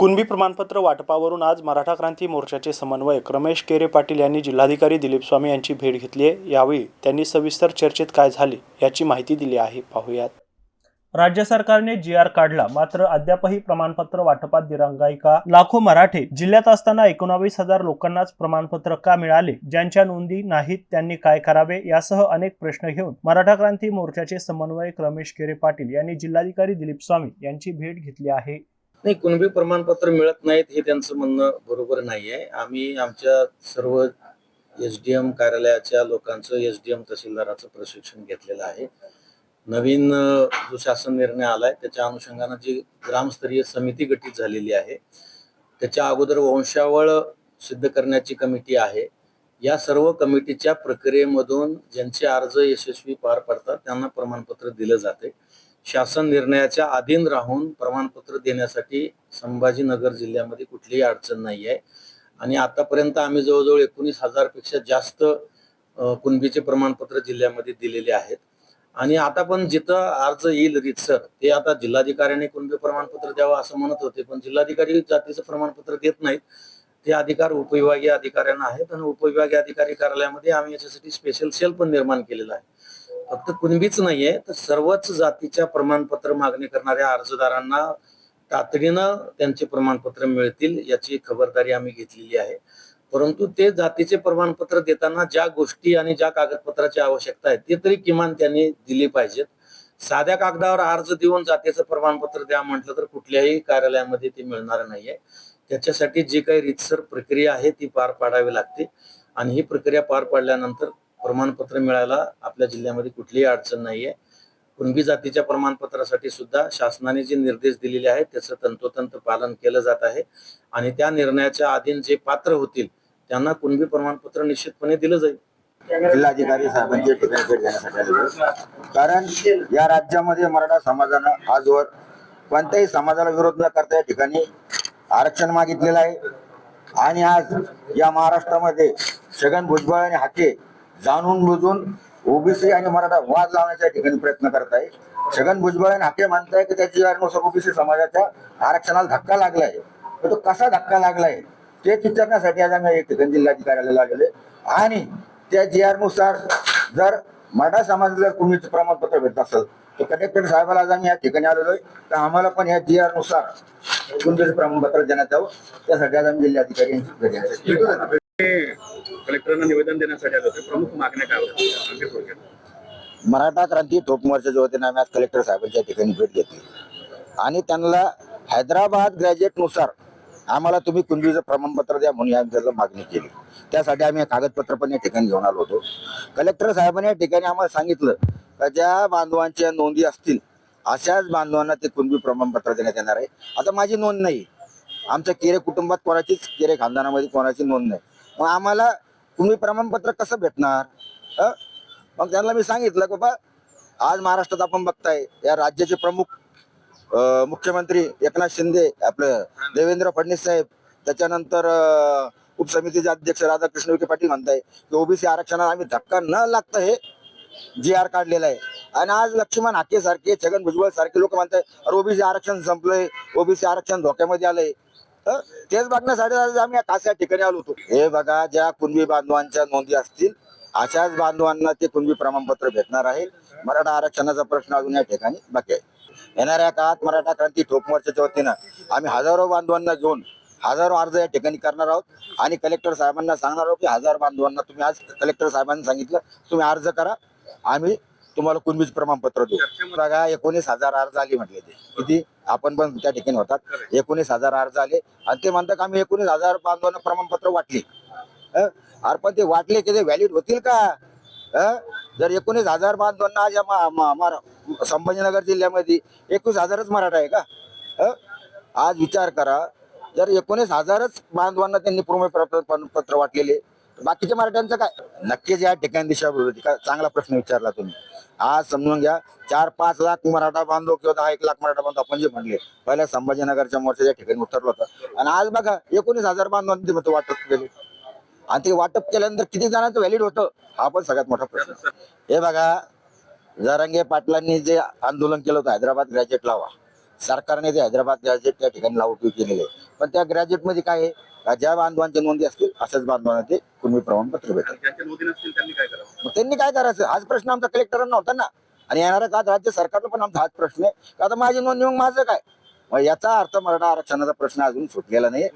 कुणबी प्रमाणपत्र वाटपावरून आज मराठा क्रांती मोर्चाचे समन्वयक रमेश केरे पाटील यांनी जिल्हाधिकारी दिलीप स्वामी यांची भेट घेतली आहे. यावेळी त्यांनी सविस्तर चर्चेत काय झाले याची माहिती दिली आहे. पाहूयात. राज्य सरकारने जी आर काढला. मात्र अद्यापही प्रमाणपत्र वाटपात दिरंगाई लाखो मराठे जिल्ह्यात असताना एकोणावीस हजार लोकांनाच प्रमाणपत्र का मिळाले? ज्यांच्या नोंदी नाहीत त्यांनी काय करावे? यासह अनेक प्रश्न घेऊन मराठा क्रांती मोर्चाचे समन्वयक रमेश केरे पाटील यांनी जिल्हाधिकारी दिलीप स्वामी यांची भेट घेतली आहे. नाही कुणबी प्रमाणपत्र मिळत नाहीत हे त्यांचं म्हणणं बरोबर नाही आहे आम्ही आमच्या सर्व एस डी एम कार्यालयाच्या लोकांचं एस डी एम तहसीलदाराचं प्रशिक्षण घेतलेलं आहे. नवीन जो शासन निर्णय आलाय त्याच्या अनुषंगानं जी ग्रामस्तरीय समिती गठीत झालेली आहे त्याच्या अगोदर वंशावळ सिद्ध करण्याची कमिटी आहे. या सर्व कमिटीच्या प्रक्रियेमधून ज्यांचे अर्ज यशस्वी पार पडतात त्यांना प्रमाणपत्र दिलं जाते. शासन निर्णयाच्या अधीन राहून प्रमाणपत्र देण्यासाठी संभाजीनगर जिल्ह्यामध्ये कुठलीही अडचण नाही आहे. आणि आतापर्यंत आम्ही जवळजवळ एकोणीस हजारपेक्षा जास्त कुणबीचे प्रमाणपत्र जिल्ह्यामध्ये दिलेले आहेत. आणि आता पण जिथं अर्ज येईल रितसर ते आता जिल्हाधिकाऱ्याने कुणबी प्रमाणपत्र द्यावं असं म्हणत होते पण जिल्हाधिकारी जातीचं प्रमाणपत्र देत नाहीत. ते अधिकार उपविभागीय अधिकाऱ्यांना आहेत आणि उपविभागीय अधिकारी कार्यालयामध्ये आम्ही याच्यासाठी स्पेशल सेल पण निर्माण केलेला आहे. फक्त कुणबीच नाहीये तर सर्वच जातीच्या प्रमाणपत्र मागणी करणाऱ्या अर्जदारांना तातडीनं त्यांचे प्रमाणपत्र मिळतील याची खबरदारी आम्ही घेतलेली आहे. परंतु ते जातीचे प्रमाणपत्र देताना ज्या गोष्टी आणि ज्या कागदपत्राची आवश्यकता आहे ते तरी किमान त्यांनी दिली पाहिजेत. साध्या कागदावर अर्ज देऊन जातीचं प्रमाणपत्र द्या म्हटलं तर कुठल्याही कार्यालयामध्ये ते मिळणार नाहीये. त्याच्यासाठी जी काही रितसर प्रक्रिया आहे ती पार पाडावी लागते आणि ही प्रक्रिया पार पाडल्यानंतर प्रमाणपत्र मिळायला आपल्या जिल्ह्यामध्ये कुठलीही अडचण नाहीये. कुणबी जातीच्या प्रमाणपत्रासाठी सुद्धा शासनाने जे निर्देश दिलेले आहेत त्याचं तंतोतंत पालन केलं जात आहे. आणि त्या निर्णयाच्या अधीन जे पात्र होतील त्यांना कुणबी प्रमाणपत्र निश्चितपणे दिलं जाईल. जिल्हाधिकारी साहेबांच्या ठिकाणी भेट देण्यासाठी कारण या राज्यामध्ये मराठा समाजानं आजवर कोणत्याही समाजाला विरोध न करता या ठिकाणी आरक्षण मागितलेलं आहे. आणि आज या महाराष्ट्रामध्ये छगन भुजबळ आणि हाके जाणून बुजून ओबीसी आणि मराठा वाद लावण्याच्या ठिकाणी प्रयत्न करत आहे छगन भुजबळ आणि हाके म्हणताय की त्याची नुसार ओबीसी समाजाच्या आरक्षणाला धक्का लागलाय. तर तो कसा धक्का लागलाय? ते विचारण्यासाठी आज आम्ही एक ठिकाणी जिल्हाधिकाऱ्याला आलेले आणि त्या जी आरनुसार जर मराठा समाजाला जर कुणीच प्रमाणपत्र भेटत असेल तर कलेक्टर साहेबाला आज आम्ही या ठिकाणी आलेलो आहे तर आम्हाला पण या जी आरनुसार प्रमाणपत्र देण्यात यावं त्यासाठी आज आम्ही जिल्हाधिकारी यांची भेट कलेक्टरांना निवेदन देण्यासाठी आलो होते. प्रमुख मागण्या काय होत्या? मराठा क्रांती ठोक मोर्चाच्या वतीने आम्ही आज कलेक्टर साहेबांच्या ठिकाणी भेट घेतली. आणि त्यांना हैदराबाद ग्रॅज्युएटनुसार आम्हाला तुम्ही कुणबीचं प्रमाणपत्र द्या म्हणून आम्ही त्याला मागणी केली. त्यासाठी आम्ही कागदपत्र पण या ठिकाणी घेऊन आलो होतो. कलेक्टर साहेबांनी या ठिकाणी आम्हाला सांगितलं का ज्या बांधवांच्या नोंदी असतील अशाच बांधवांना ते कुणबी प्रमाणपत्र देण्यात येणार आहे. आता माझी नोंद नाही. आमच्या केरे कुटुंबात कोणाचीच केरे खानदानामध्ये कोणाची नोंद नाही. मग आम्हाला तुम्ही प्रमाणपत्र कसं भेटणार? मग त्यांना मी सांगितलं की बाबा आज महाराष्ट्रात आपण बघताय या राज्याचे प्रमुख मुख्यमंत्री एकनाथ शिंदे आपलं देवेंद्र फडणवीस साहेब त्याच्यानंतर उपसमितीचे अध्यक्ष राधाकृष्ण विखे पाटील म्हणताय की ओबीसी आरक्षणाला आम्ही धक्का न लागता हे जी आर काढलेला आहे. आणि आज लक्ष्मण हाके सारखे छगन भुजबळ सारखे लोक म्हणताय अरे ओबीसी आरक्षण संपलंय ओबीसी आरक्षण धोक्यामध्ये आलंय. तेच बघण्यासाठी आज आम्ही या खास या ठिकाणी आलो होतो. हे बघा ज्या कुणबी बांधवांच्या नोंदी असतील अशाच बांधवांना ते कुणबी प्रमाणपत्र भेटणार आहे. मराठा आरक्षणाचा प्रश्न अजून या ठिकाणी बाकी आहे. येणाऱ्या काळात मराठा क्रांती ठोक मोर्चाच्या वतीनं आम्ही हजारो बांधवांना घेऊन हजारो अर्ज या ठिकाणी करणार आहोत. आणि कलेक्टर साहेबांना सांगणार आहोत की हजार बांधवांना तुम्ही आज कलेक्टर साहेबांनी सांगितलं तुम्ही अर्ज करा. आम्ही तुम्हाला कुणबीच प्रमाणपत्र देऊ बघा एकोणीस हजार अर्ज आले म्हटले ते. किती? आपण पण त्या ठिकाणी होतात. एकोणीस हजार अर्ज आले. आणि ते म्हणतात आम्ही एकोणीस हजार बांधवांना प्रमाणपत्र वाटली? अरे पण ते वाटले की ते व्हॅलिड होतील का? जर एकोणीस हजार बांधवांना आज या संभाजीनगर जिल्ह्यामध्ये एकवीस हजारच मराठा आहे का? आज विचार करा जर एकोणीस हजारच बांधवांना त्यांनी प्रमाणपत्र वाटलेले बाकीच्या मराठ्यांचं काय? नक्कीच या ठिकाणी का? चांगला प्रश्न विचारला तुम्ही. आज समजून घ्या चार पाच लाख मराठा बांधव किंवा दहा एक लाख मराठा बांधव आपण जे म्हणले पहिल्या संभाजीनगरच्या मोर्चाच्या ठिकाणी उतरलो होतं. आणि आज बघा एकोणीस हजार बांधवांनी वाटप केले आणि ते वाटप केल्यानंतर किती जणांचं व्हॅलिड होतं हा पण सगळ्यात मोठा प्रश्न. हे बघा जरांगे पाटलांनी जे आंदोलन केलं होतं हैदराबाद ग्रॅज्युएट लावा. सरकारने ते हैदराबाद ग्रॅज्युएट त्या ठिकाणी नाव उपयोग केलेले पण त्या ग्रॅज्युएटमध्ये काय आहे? ज्या बांधवांच्या नोंदी असतील अशाच बांधवांना ते प्रमाणपत्र आणि ज्यांच्या नोंदी नसतील त्यांनी काय करावं? मग त्यांनी काय करायचं? हाच प्रश्न आमचा कलेक्टरांना होता ना. आणि येणाऱ्या काळात राज्य सरकारला पण आमचा हाच प्रश्न आहे. का आता माझी नोंदणी मग माझं काय? मग याचा अर्थ मराठा आरक्षणाचा प्रश्न अजून सुटलेला नाही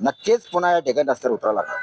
नक्कीच पुन्हा या ठिकाणी रस्त्यावर उतरावं लागणार.